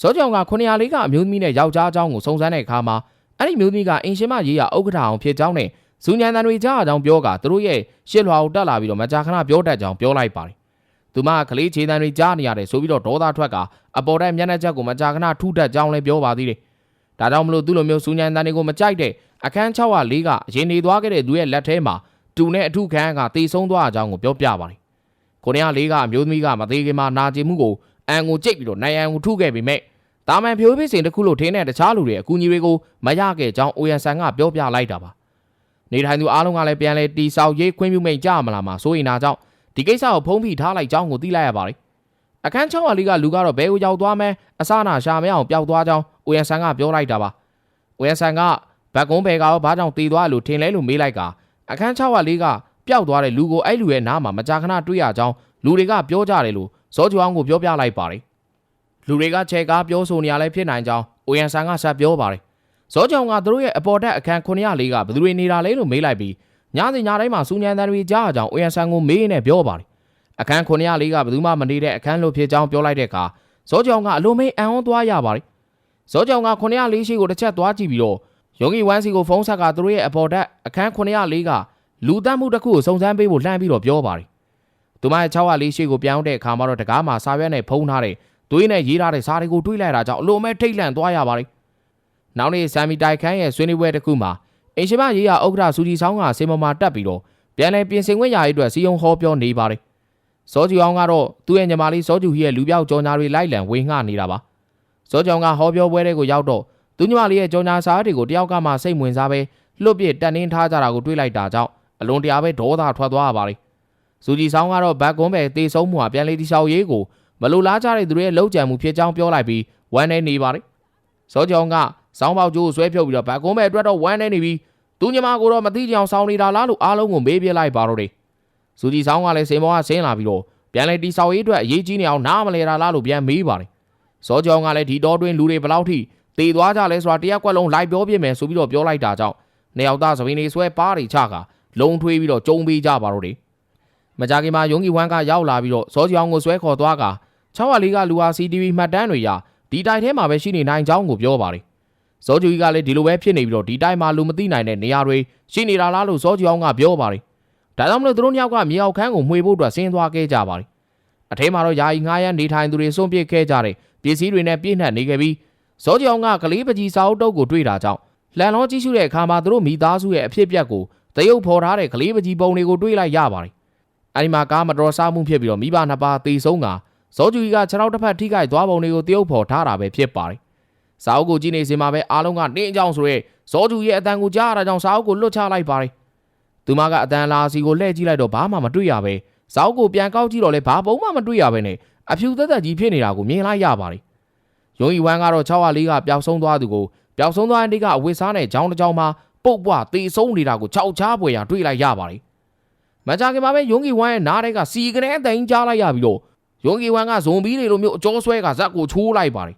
စောကြောင်က904ကအမျိုးသမီးနဲ့ယောက်ျားအကြောင်းကိုစုံစမ်းတဲ့အခါမှာအဲ့ဒီမျိုးသမီးကအင်ရှင်မရေးရဥက္ကဋ္ဌအောင်ဖြစ်ကြောင်းနဲ့ ဇူညံတန်တွေကြားအကြောင်းပြောကသူတို့ရဲ့ရှစ်လွှာကိုတက်လာပြီးတော့မကြာခဏပြောတတ်ကြောင်းပြောလိုက်ပါတယ်သူမကလေးခြေတံတွေကြားနေရတယ်ဆိုပြီးတော့ဒေါသထွက်ကအပေါ်တဲ့မျက်နှာချက်ကိုမကြာခဏထူထပ်ကြောင်းလည်းပြောပါသေးတယ်ဒါကြောင့်မလို့သူ့လိုမျိုးဇူညံတန်တွေကိုမကြိုက်တဲ့အခန်း604ကအရင်နေသွားခဲ့တဲ့သူရဲ့လက်ထဲမှာတူနဲ့အထုခန်းကတေဆုံးသွားအကြောင်းကိုပြောပြပါတယ်ကိုရီးယားလေးကအမျိုးသမီးကမသေးခင်မှာနာကျင်မှုကိုအန်ကိုကြိတ်ပြီးတော့နိုင်အန်ကိုထုခဲ့ပေမဲ့တာမန်ဖြိုးဖြစ်စဉ်တစ်ခုလို့ထင်းတဲ့တခြားလူတွေအကူအညီတွေကိုမရခဲ့ကြောင်းအိုယန်ဆန်ကပြောပြလိုက်တာပါ နေထိုင်သူအားလုံးကလည်းပြန်လဲတီဆောက်ရေးခွင့်ပြုမိတ်ကြမလားမှာစိုးရင်နာကြောင့်ဒီကိစ္စကိုဖုံးဖိထားလိုက်ကြောင်းကိုသိလိုက်ရပါတယ်အခန်း6လေးကလူကတော့ဘဲကိုရောက်သွားမယ်အစနာရှာမရအောင်ပျောက်သွားကြောင်းအိုယန်ဆန်ကပြောလိုက်တာပါအိုယန်ဆန်ကဘက်ကုန်းဘဲကရောဘာကြောင့်တီသွားလို့ထင်လဲလို့မေးလိုက်ကအခန်း6လေးကပျောက်သွားတဲ့လူကိုအဲ့လူရဲ့နားမှာမကြာခဏတွေ့ရကြောင်းလူတွေကပြောကြတယ်လို့ဇောဂျူအောင်ကိုပြောပြလိုက်ပါတယ်လူတွေကချဲကားပြောဆိုနေရလဲဖြစ်နိုင်ကြောင်းအိုယန်ဆန်ကဆက်ပြောပါတယ် ဇောဂျောင်ကသူတို့ရဲ့အပေါ်တက်အခန်း904ကဘယ်သူတွေနေတာလဲလို့မေးလိုက်ပြီးညစီညတိုင်းမှာစူညံတန်တွေကြားအကြောင်းအိုယန်ဆန်ကိုမေးနေပြောပါတယ်အခန်း904ကဘယ်သူမှမနေတဲ့အခန်းလို့ဖြစ်ကြောင်းပြောလိုက်တဲ့အခါဇောဂျောင်ကအလိုမေးအံ့ဩသွားရပါတယ်ဇောဂျောင်က904ရှိကိုတစ်ချက်သွားကြည့်ပြီးတော့ယုံကြီးဝမ်စီကိုဖုန်းဆက်ကသူတို့ရဲ့အပေါ်တက်အခန်း904ကလူတတ်မှုတစ်ခုကိုစုံစမ်းပေးဖို့လှမ်းပြီးတော့ပြောပါတယ်သူမရဲ့604ရှိကိုပြောင်းတဲ့အခါမှာတော့တကားမှာစာရွက်နဲ့ဖုံးထားတဲ့သွေးနဲ့ရေးထားတဲ့စာတွေကိုတွေးလိုက်တာကြောင့်အလိုမဲထိတ်လန့်သွားရပါတယ်။ နောက်နေ့ဆမ်မီတိုင်ခန်းရဲ့ဆွေးနွေးပွဲတစ်ခုမှာအင်ရှင်မရေးရဥက္ကဋ္ဌစူဂျီဆောင်ကစေမမာတက်ပြီးတော့ပြန်လည်ပြင်ဆင်ခွင့်ရရေးအတွက်စီယုံဟောပြောနေပါတယ်။စောဂျီအောင်ကတော့သူ့ရဲ့ညီမလေးစောဂျူဟီရဲ့လူပြောက်ကြော်ညာတွေလိုက်လံဝေငှနေတာပါ။စောဂျောင်ကဟောပြောပွဲတွေကိုရောက်တော့သူညီမလေးရဲ့ကြော်ညာစာတွေကိုတယောက်ကမှစိတ်ဝင်စားပဲလွတ်ပြစ်တက်နှင်းထားကြတာကိုတွေးလိုက်တာကြောင့်အလွန်တရာပဲဒေါသထွက်သွားရပါတယ်။စူဂျီဆောင်ကတော့ဘက်ကွန်းပဲတေဆုံးမှုဟာပြန်လေတိလျှောက်ရေးကိုမလိုလားကြတဲ့သူတွေရဲ့လောက်ကြံမှုဖြစ်ကြောင်းပြောလိုက်ပြီးဝမ်းနေနေပါတယ်။စောကြောင်က စောင်းပေါက်ကျိုးကိုဆွဲဖြုတ်ပြီးတော့ဗတ်ကုန်းပဲအတွက်တော့ဝမ်းနေနေပြီးသူညမကိုတော့မသိကြအောင်စောင်းနေတာလားလို့အားလုံးကိုမေးပြလိုက်ပါတော့တယ်။စူကြီးဆောင်ကလည်းစင်မောကဆင်းလာပြီးတော့ပြန်လေတီဆောက်ရေးအတွက်အရေးကြီးနေအောင်နားမလဲတာလားလို့ပြန်မေးပါတယ်။စောကြောင်ကလည်းဒီတော့တွင်လူတွေဘလောက်ထိတေသွားကြလဲဆိုတာတရက်ကွက်လုံးလိုက်ပြောပြမယ်ဆိုပြီးတော့ပြောလိုက်တာကြောင့်နေရောက်သားသပင်းလေးဆွဲပါးတွေချကလုံထွေးပြီးတော့ကြုံပေးကြပါတော့တယ်။မကြခင်မှာယုံကြီးဝမ်းကရောက်လာပြီးတော့စောကြောင်ကိုဆွဲခေါ်သွားက604ကလူဟာ CTV မှတ်တမ်းတွေရဒီတိုက်ထဲမှာပဲရှိနေနိုင်ကြောင်းကိုပြောပါတယ်။ ဇောဂျူကြီးကလည်းဒီလိုပဲဖြစ်နေပြီးတော့ဒီတိုက်မှာလူမသိနိုင်တဲ့နေရာတွေရှိနေတာလားလို့ဇောဂျူအောင်ကပြောပါတယ်။ဒါကြောင့်မလို့သူတို့ညောက်ကမြေအောက်ခန်းကိုမှွေဖို့အတွက်ဆင်းသွားခဲ့ကြပါတယ်။အထဲမှာတော့ယာယီငားရမ်းနေထိုင်သူတွေစွန့်ပစ်ခဲ့ကြတဲ့ပစ္စည်းတွေနဲ့ပြည့်နှက်နေခဲ့ပြီးဇောဂျူအောင်ကကလေးပကြီးစာအုပ်တုပ်ကိုတွေ့တာကြောင့်လန်လောကြီးရှုတဲ့အခါမှာသူတို့မိသားစုရဲ့အဖြစ်အပျက်ကိုတရုပ်ဖော်ထားတဲ့ကလေးပကြီးပုံတွေကိုတွေ့လိုက်ရပါတယ်။အဲဒီမှာကားမတော်စားမှုဖြစ်ပြီးတော့မိဘနှစ်ပါးသေဆုံးကဇောဂျူကြီးကခြေထောက်တစ်ဖက်ထိခိုက်သွားပုံတွေကိုတရုပ်ဖော်ထားတာပဲဖြစ်ပါတယ်။ စာအုပ်ကိုကြည့်နေစင်မှာပဲအားလုံးကနှင်းအကြောင်းဆိုရဲဇောဂျူရဲ့အတန်ကိုကြားရတာကြောင့်စာအုပ်ကိုလွတ်ချလိုက်ပါတယ်။သူမကအတန်လာစီကိုလှည့်ကြည့်လိုက်တော့ဘာမှမတွေ့ရပဲ။စာအုပ်ကိုပြန်ကောက်ကြည့်တော့လည်းဘာပုံမှမတွေ့ရပဲနဲ့အဖြူသက်သက်ကြီးဖြစ်နေတာကိုမြင်လိုက်ရပါတယ်။ယုံဤဝမ်းကတော့604ကပျောက်ဆုံးသွားသူကိုပျောက်ဆုံးသွားတဲ့နေ့ကအဝိစားနဲ့ကြောင်းတစ်ကြောင်းမှာပုတ်ပွားတေဆုံးနေတာကိုခြောက်ချားပွေရတွေ့လိုက်ရပါတယ်။မကြခင်မှာပဲယုံဤဝမ်းရဲ့နားထဲကစီကနေအတိုင်းကြားလိုက်ရပြီးတော့ယုံကြည်ဝမ်ကဇွန်ဘီတွေလိုမျိုးအကျော်ဆွဲကဇက်ကိုချိုးလိုက်ပါတယ်။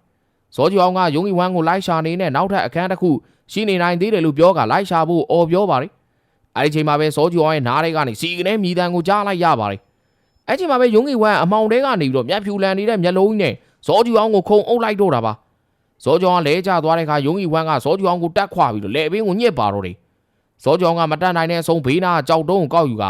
ဇော်ကြီးအောင်ကယုံကြည်ဝမ်ကိုလိုက်ရှာနေတဲ့နောက်ထပ်အခန်းတစ်ခုရှိနေနိုင်သေးတယ်လို့ပြောကလိုက်ရှာဖို့អော်ပြောပါတယ်။အဲဒီချိန်မှာပဲဇော်ကြီးအောင်ရဲ့နားထဲကနေစီကနေမြည်တမ်းကိုကြားလိုက်ရပါတယ်။အဲဒီချိန်မှာပဲယုံကြည်ဝမ်အမောင်တဲကနေပြီးတော့မျက်ဖြူလန်နေတဲ့မျက်လုံးကြီးနဲ့ဇော်ကြီးအောင်ကိုခုံအုပ်လိုက်တော့တာပါ။ဇော်ကြောင်ကလဲကျသွားတဲ့အခါယုံကြည်ဝမ်ကဇော်ကြီးအောင်ကိုတက်ခွာပြီးတော့လက်ဘင်းကိုညှစ်ပါတော့တယ်။ဇော်ကြောင်ကမတတ်နိုင်တဲ့အဆုံးဘေးနာကြောက်တုံးကိုကောက်ယူက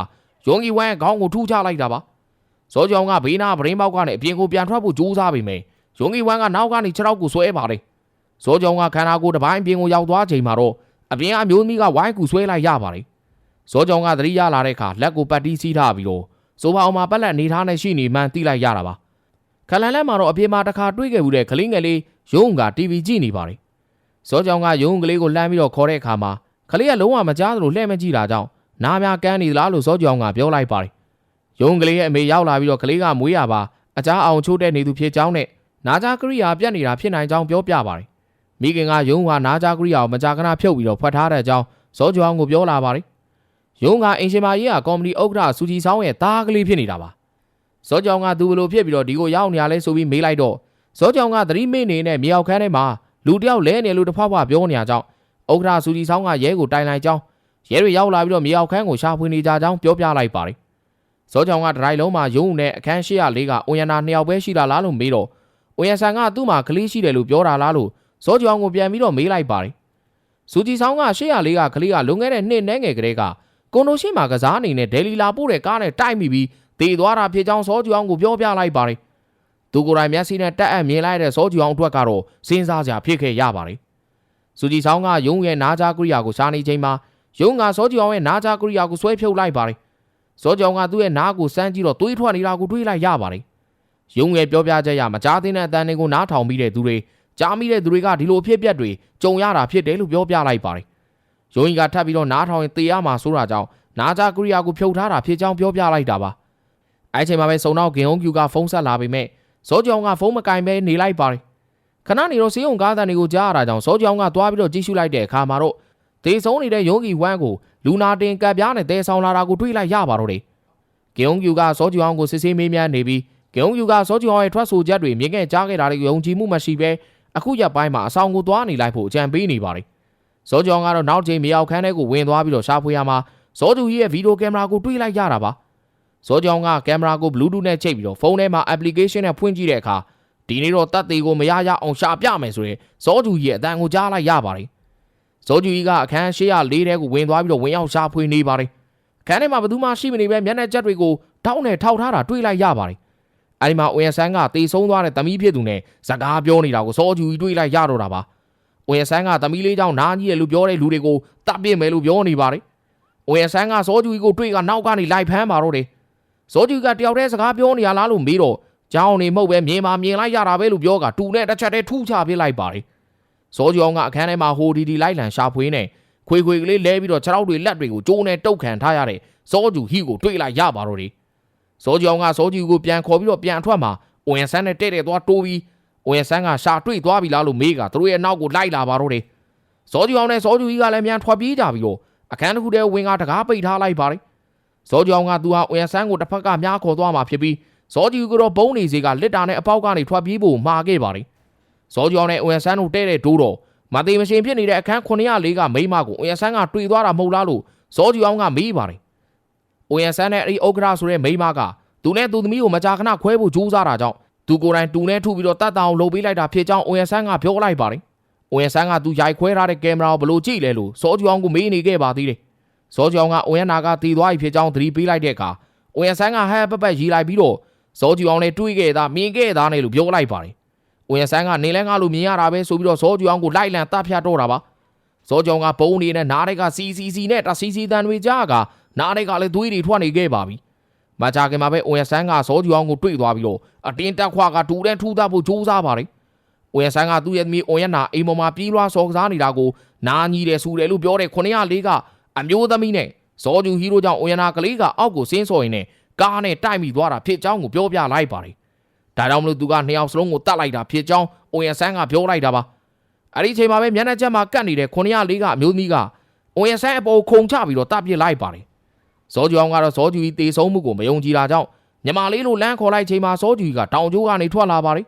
ယုံကြည်ဝမ်ရဲ့ခေါင်းကိုထူးချလိုက်တာပါ။ဇောကြောင်ကဘေးနာပရင်းပေါက်ကနေအပြင်ကိုပြန်ထွက်ဖို့ကြိုးစားပေမယ့် ယုံကြီးဝမ်းကနောက်ကနေခြေထောက်ကိုဆွဲပါတယ်ဇောကြောင်ကခန္ဓာကိုယ်တစ်ပိုင်းအပြင်ကိုရောက်သွားချိန်မှာတော့အပြင်အမျိုးသမီးကဝိုင်းကူဆွဲလိုက်ရပါတယ်ဇဇောကြောင်ကသတိရလာတဲ့အခါလက်ကိုပတ်တီးစီးထားပြီးတော့ဆိုဖာအောင်မှာပက်လက်နေထားနဲ့ရှိနေမှန်းသိလိုက်ရတာပါခလန်လက်မှာတော့အပြေမှာတစ်ခါတွေးခဲ့ဘူးတဲ့ကလေးငယ်လေးရုံးက TV ကြည့်နေပါတယ်ဇောကြောင်ကရုံးကလေးကိုလှမ်းပြီးတော့ခေါ်တဲ့အခါမှာကလေးကလုံးဝမကြားသလိုလှည့်မကြည့်တာကြောင့်နားများကန်းနေသလားလို့ဇောကြောင်ကပြောလိုက်ပါတယ်ရုံးကလေးရဲ့အမေရောက်လာပြီးတော့ကလေးကမွေးရပါအကြားအောင်ချိုးတဲ့နေသူဖြစ်ကြောင်းနဲ့ နာကြားကရိယာပြတ်နေတာဖြစ်နိုင်ကြောင်းပြောပြပါတယ်မိခင်ကရုံးကနာကြားကရိယာကိုမကြာခဏဖြုတ်ပြီးတော့ဖွက်ထားတဲ့အကြောင်းဇောကြောင်ကိုပြောလာပါတယ်ရုံးကအင်ရှင်မာကြီးကကော်မတီဥက္ကဋ္ဌစူဂျီဆောင်ရဲ့သားကလေးဖြစ်နေတာပါဇောကြောင်ကသူဘလို့ဖြစ်ပြီးတော့ဒီကိုရောက်နေရလဲဆိုပြီးမေးလိုက်တော့ဇောကြောင်ကသတိမေ့နေနဲ့မြောက်ခန်းထဲမှာလူတယောက်လဲနေလို့တစ်ဖွားဖွားပြောနေရကြောင်းဥက္ကဋ္ဌစူဂျီဆောင်ကရဲကိုတိုင်လိုက်ကြောင်းရဲတွေရောက်လာပြီးတော့မြေအောက်ခန်းကိုရှာဖွေနေကြကြောင်းပြောပြလိုက်ပါတယ်။ဇောကြောင်ကဒရိုင်လုံးမှာရုံးနဲ့အခန်း804ကအိုယန်နာနှစ်ယောက်ပဲရှိတာလားလို့မေးတော့ အိုယန်ဆန်ကသူ့မှာကလေးရှိတယ်လို့ပြောတာလားလို့ဇောကြောင်ကိုပြန်ပြီးတော့မေးလိုက်ပါတယ်။စူဂျီဆောင်က804ကကလေးကလွန်ခဲ့တဲ့နှစ်နှဲငယ်ကလေးကကွန်ဒိုရှိမှာကစားအနေနဲ့ဒယ်လီလာပို့တဲ့ကားနဲ့တိုက်မိပြီးတည်သွားတာဖြစ်ကြောင်းဇောကြောင်ကိုပြောပြလိုက်ပါတယ်။သူကိုယ်တိုင်မျက်စိနဲ့တက်အပ်မြင်လိုက်တဲ့ဇောကြောင်အတွက်ကတော့စဉ်းစားစရာဖြစ်ခဲ့ရပါတယ်။စူဂျီဆောင်ကရုံးရဲ့နားကြားကိရိယာကိုရှာနေချိန်မှာရုံးကစောကြောင်ရဲ့နားကြားကိရိယာကိုဆွဲဖြုတ်လိုက်ပါတယ်။စောကြောင်ကသူ့ရဲ့နားကိုစမ်းကြည့်တော့သွေးထွက်နေတာကိုတွေးလိုက်ရပါတယ်။ ရုံးရဲ့ပြောပြချက်ရမကြားသေးတဲ့အတန်တွေကိုနားထောင်ပြီးတဲ့သူတွေကြားမိတဲ့သူတွေကဒီလိုအဖြစ်အပျက်တွေကြုံရတာဖြစ်တယ်လို့ပြောပြလိုက်ပါတယ်။ရုံးကြီးကထပ်ပြီးတော့နားထောင်ရင်တေးရမှာဆိုတာကြောင့်နားကြားကိရိယာကိုဖြုတ်ထားတာဖြစ်ကြောင်းပြောပြလိုက်တာပါ။အဲချိန်မှာပဲစုံတော့ဂင်ဟုံးကျူကဖုန်းဆက်လာပေမဲ့စောကြောင်ကဖုန်းမကင်ပဲနေလိုက်ပါတယ်။ခဏနေတော့စေယုံကားတန်တွေကိုကြားရတာကြောင့်စောကြောင်ကသွားပြီးတော့ကြည့်ရှုလိုက်တဲ့အခါမှာတော့ဒေဆုံးနေတဲ့ယောဂီဝမ်းကိုလူနာတင်ကပ်ပြားနဲ့တဲဆောင်လာတာကိုတွေ့လိုက်ရပါတော့တယ်။ဂင်ုံကျူကစောဂျီအောင်ကိုစစ်ဆေးမေးမြန်းနေပြီး ဂင်ုံကျူကစောဂျီအောင်ရဲ့ထွက်ဆိုချက်တွေမြင်ခဲ့ကြားခဲ့တာတွေကိုယုံကြည်မှုမရှိဘဲအခုရက်ပိုင်းမှာအဆောင်ကိုသွားနေလိုက်ဖို့အကြံပေးနေပါတယ်။စောဂျီအောင်ကတော့နောက်ချိန်မြောက်ခန်းထဲကိုဝင်သွားပြီးတော့ရှာဖွေရမှာစောဂျူကြီးရဲ့ဗီဒီယိုကင်မရာကိုတွေ့လိုက်ရတာပါ။စောဂျီအောင်ကကင်မရာကို Bluetooth နဲ့ချိတ်ပြီးတော့ဖုန်းထဲမှာ application နဲ့ဖွင့်ကြည့်တဲ့အခါဒီနေ့တော့တပ်သေးကိုမရရအောင်ရှာပြမယ်ဆိုရင်စောဂျူကြီးရဲ့အတန်ကိုကြားလိုက်ရပါတယ်။ဇောဂျူကြီးကအခန်း804ထဲကိုဝင်သွားပြီးတော့ဝင်ရောက်ရှာဖွေနေပါတယ်အခန်းထဲမှာဘယ်သူမှရှိမနေပဲမျက်နှာချက်တွေကိုတောက်နဲ့ထောက်ထားတာတွေ့လိုက်ရပါတယ် အဲဒီမှာအိုယန်ဆန်ကတေဆုံးသွားတဲ့သမီးဖြစ်သူနဲ့စကားပြောနေတာကိုဇောဂျူကြီးတွေ့လိုက်ရတော့တာပါအိုယန်ဆန်ကသမီးလေးကြောင့်နားကြီးတယ်လို့ပြောတဲ့လူတွေကိုတပ်ပစ်မယ်လို့ပြောနေပါတယ်အိုယန်ဆန်ကဇောဂျူကြီးကိုတွေ့ကနောက်ကနေလိုက်ဖမ်းပါတော့တယ်ဇောဂျူကတယောက်တည်းစကားပြောနေရလားလို့မေးတော့ကြောင်းနေမဟုတ်ပဲမြင်ပါမြင်လိုက်ရတာပဲလို့ပြောကတူနဲ့တစ်ချက်တည်းထူးချပြလိုက်ပါတယ်ဇောကြောင်ကအခန်းထဲမှာဟိုဒီဒီလိုက်လံရှာဖွေနေခွေခွေကလေးလဲပြီးတော့ခြေထောက်တွေလက်တွေကိုကျိုးနဲ့တုတ်ခံထားရတဲ့ဇောဂျူဟီကိုတွေ့လိုက်ရပါတော့တယ် ဇောကြောင်ကဇောဂျူကိုပြန်ခေါ်ပြီးတော့ပြန်အထွက်မှာအိုယန်ဆန်းနဲ့တဲ့တဲ့သွားတိုးပြီးအိုယန်ဆန်းကရှာတွေ့သွားပြီလားလို့မေးကသူတို့ရဲ့နောက်ကိုလိုက်လာပါတော့တယ်ဇောဂျူအောင်နဲ့ဇောဂျူဟီကလည်းမြန်ထွက်ပြေးကြပြီးတော့အခန်းတစ်ခုတည်းဝင်ကတကားပိတ်ထားလိုက်ပါတယ်ဇောကြောင်ကသူဟာအိုယန်ဆန်းကိုတစ်ဖက်ကမြားခေါ်သွားမှာဖြစ်ပြီးဇောဂျူကတော့ဘုံနေစီကလစ်တာနဲ့အပေါက်ကနေထွက်ပြေးဖို့မှာခဲ့ပါတယ်ဇောကြောင်နဲ့အိုယန်ဆန်းတို့တဲ့တဲ့ဒိုးတော့မသေးမရှင်ဖြစ်နေတဲ့အခန်း904ကမိမကိုအိုယန်ဆန်းကတွေ့သွားတာမဟုတ်လားလို့ဇောဂျူအောင်ကမေးပါတယ်။ အိုယန်ဆန်းနဲ့အဲ့ဒီဥက္ကရာဆိုတဲ့မိမကသူနဲ့သူသမီးကိုမကြာခဏခွဲဖို့ကြိုးစားတာကြောင့်သူကိုယ်တိုင်တူနဲ့ထုပြီးတော့တတ်တအောင်လှုပ်ပေးလိုက်တာဖြစ်ကြောင်းအိုယန်ဆန်းကပြောလိုက်ပါတယ်။အိုယန်ဆန်းကသူရိုက်ခွဲထားတဲ့ကင်မရာကိုဘလို့ကြည့်လဲလို့ဇောဂျူအောင်ကိုမေးနေခဲ့ပါသေးတယ်။ဇောဂျူအောင်ကအိုယန်နာကတည်သွားပြီဖြစ်ကြောင်းသတိပေးလိုက်တဲ့အခါအိုယန်ဆန်းကဟဲပပက်ရီလိုက်ပြီးတော့ဇောဂျူအောင်နဲ့တွေးခဲ့တာမြင်ခဲ့တာနဲ့လို့ပြောလိုက်ပါတယ်ဝင်းဆန်းကနေလဲငါလို့မြင်ရတာပဲဆိုပြီးတော့ဇောဂျူအောင်ကိုလိုက်လံတပ်ဖြတ်တော့တာပါဇောဂျုံကဘုံနေနဲ့နားတွေကစီစီစီနဲ့တစီစီတန်တွေကြားက နားတွေကလည်းသွေးတွေထွက်နေခဲ့ပါပြီမကြခင်မှာပဲဝင်းဆန်းကဇောဂျူအောင်ကိုတွေ့သွားပြီးတော့အတင်းတက်ခွာကတူတဲ့ထူသားဖို့ကြိုးစားပါတယ်ဝင်းဆန်းကသူ့ရဲ့သမီးအိုရနာအိမ်ပေါ်မှာပြေးလွှားစော်ကစားနေတာကိုနားကြီးတယ်ဆူတယ်လို့ပြောတဲ့904ကအမျိုးသမီးနဲ့ဇောဂျူဟီရိုကြောင့်အိုရနာကလေးကအောက်ကိုဆင်းစော်ရင်းနဲ့ကားနဲ့တိုက်မိသွားတာဖြစ်ကြောင်းကိုပြောပြလိုက်ပါတယ်ဒါကြောင့်မလို့သူကနှစ်ယောက်စလုံးကိုတတ်လိုက်တာဖြစ်ကြောင်းအိုယန်ဆန်းကပြောလိုက်တာပါအဲ့ဒီအချိန်မှာပဲမျက်နှာချက်မှာကတ်နေတဲ့904ကအမျိုးသမီးကအိုယန်ဆန်းအပေါ်ခုံချပြီးတော့တပစ်လိုက်ပါတယ် ဇောဂျူအောင်ကတော့ဇောဂျူကြီးတေဆုံးမှုကိုမယုံကြည်တာကြောင့်ညမလေးလိုလမ်းခေါ်လိုက်ချိန်မှာဇောဂျူကြီးကတောင်ကျိုးကနေထွက်လာပါတယ်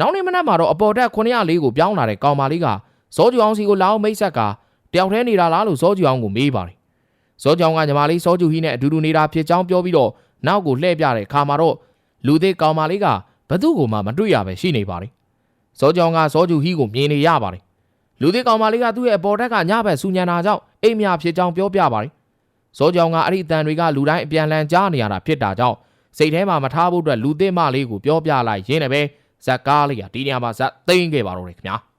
နောက်နေ့မနက်မှာတော့အပေါ်တက်904ကိုပြောင်းလာတဲ့ကောင်မလေးကဇောဂျူအောင်စီကိုလာအောင်မိတ်ဆက်ကတယောက်တည်းနေတာလားလို့ဇောဂျူအောင်ကိုမေးပါတယ်ဇောဂျူအောင်ကညီမလေးဇောဂျူဟီနဲ့အတူတူနေတာဖြစ်ကြောင်းပြောပြီးတော့နောက်ကိုလှည့်ပြတဲ့ခါမှာတော့လူသေးကောင်မလေးကဘသူ့ကိုမှမတွေ့ရပဲရှိနေပါတယ်။ဇောကြောင်ကဇောဂျူဟီကိုမြင်နေရပါတယ်။လူသေးကောင်မလေးကသူ့ရဲ့အပေါ်ထက်ကညဘက်စူညံတာကြောင့်အိမ်မြဖြစ်ကြောင်းပြောပြပါတယ်။ ဇောကြောင်ကအဲ့ဒီအတန်တွေကလူတိုင်းအပြန်လန်ကြားနေရတာဖြစ်တာကြောင့်စိတ်ထဲမှာမထားဖို့အတွက်လူသေးမလေးကိုပြောပြလိုက်ရင်းနဲ့ပဲဇက်ကားလေးကဒီညမှာဇက်သိမ်းခဲ့ပါတော့တယ်ခင်ဗျာ။